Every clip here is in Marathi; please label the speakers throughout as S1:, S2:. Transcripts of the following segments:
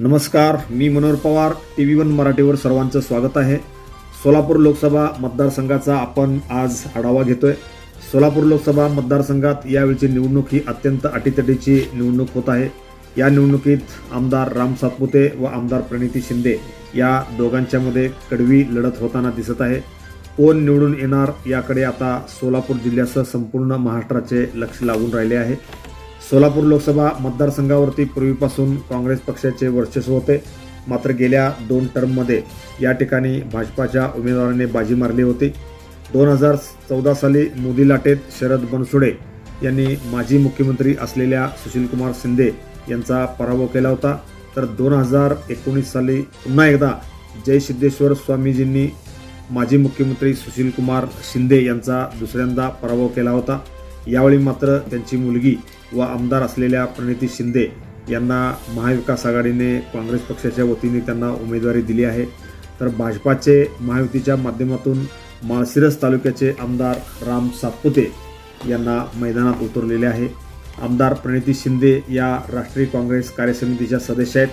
S1: नमस्कार मी Manohar Pawar T V one मराठीवर सर्वांचं स्वागत आहे. सोलापूर लोकसभा मतदारसंघाचा आपण आज आढावा घेतोय. सोलापूर लोकसभा मतदारसंघात यावेळची निवडणूक ही अत्यंत अटीतटीची निवडणूक होत आहे. या निवडणुकीत आमदार राम सातपुते व आमदार प्रणिती शिंदे या दोघांच्यामध्ये कडवी लढत होताना दिसत आहे. कोण निवडून येणार याकडे आता सोलापूर जिल्ह्यासह संपूर्ण महाराष्ट्राचे लक्ष लागून राहिले आहे. सोलापूर लोकसभा मतदारसंघावरती पूर्वीपासून काँग्रेस पक्षाचे वर्चस्व होते. मात्र गेल्या दोन टर्ममध्ये या ठिकाणी भाजपाच्या उमेदवाराने बाजी मारली होती. दोन हजार चौदा साली मोदी लाटेत शरद बनसुडे यांनी माजी मुख्यमंत्री असलेल्या सुशीलकुमार शिंदे यांचा पराभव केला होता. तर दोन हजार एकोणीस साली पुन्हा एकदा जय सिद्धेश्वर स्वामीजींनी माजी मुख्यमंत्री सुशीलकुमार शिंदे यांचा दुसऱ्यांदा पराभव केला होता. यावेळी मात्र त्यांची मुलगी व आमदार असलेल्या प्रणिती शिंदे यांना महाविकास आघाडीने काँग्रेस पक्षाच्या वतीने त्यांना उमेदवारी दिली आहे. तर भाजपाचे महायुतीच्या माध्यमातून माळशिरस तालुक्याचे आमदार राम सातपुते यांना मैदानात उतरलेले आहे. आमदार प्रणिती शिंदे या राष्ट्रीय काँग्रेस कार्यसमितीच्या सदस्य आहेत.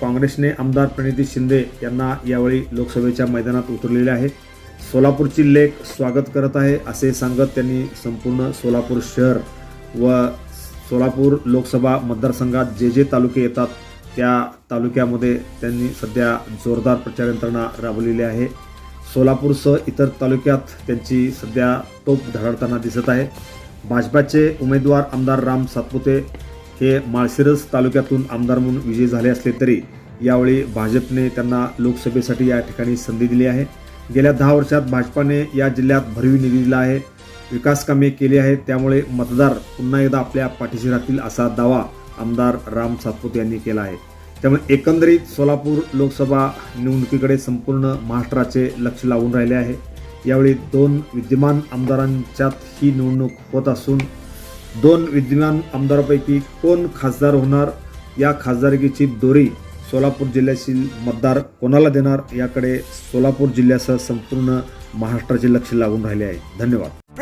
S1: काँग्रेसने आमदार प्रणिती शिंदे यांना यावेळी लोकसभेच्या मैदानात उतरलेले आहे. सोलापूरची लेख स्वागत करत आहे असे सांगत त्यांनी संपूर्ण सोलापूर शहर व सोलापूर लोकसभा मतदारसंघात जे जे तालुके येतात त्या तालुक्यामध्ये त्यांनी सध्या जोरदार प्रचार यंत्रणा राबवलेली आहे. सोलापूरसह इतर तालुक्यात त्यांची सध्या तोप धडाडताना दिसत आहे. भाजपाचे उमेदवार आमदार राम सातपुते हे माळशिरस तालुक्यातून आमदार म्हणून विजयी झाले असले तरी यावेळी भाजपने त्यांना लोकसभेसाठी या ठिकाणी संधी दिली आहे. गेल्या दहा वर्षात भाजपाने या जिल्ह्यात भरीव निधी दिला आहे. विकास कामे केली आहेत त्यामुळे मतदार पुन्हा एकदा आपल्या पाठीशी राहतील असा दावा आमदार राम सातपुते यांनी केला आहे. त्यामुळे एकंदरीत सोलापूर लोकसभा निवडणुकीकडे संपूर्ण महाराष्ट्राचे लक्ष लागून राहिले आहे. यावेळी दोन विद्यमान आमदारांच्यात ही निवडणूक होत असून दोन विद्यमान आमदारापैकी कोण खासदार होणार या खासदारकीची दोरी सोलापूर जिल्ह्यातील मतदार कोणाला देणार याकडे सोलापूर जिल्ह्यासह संपूर्ण महाराष्ट्राचे लक्ष लागून राहिले आहे. धन्यवाद.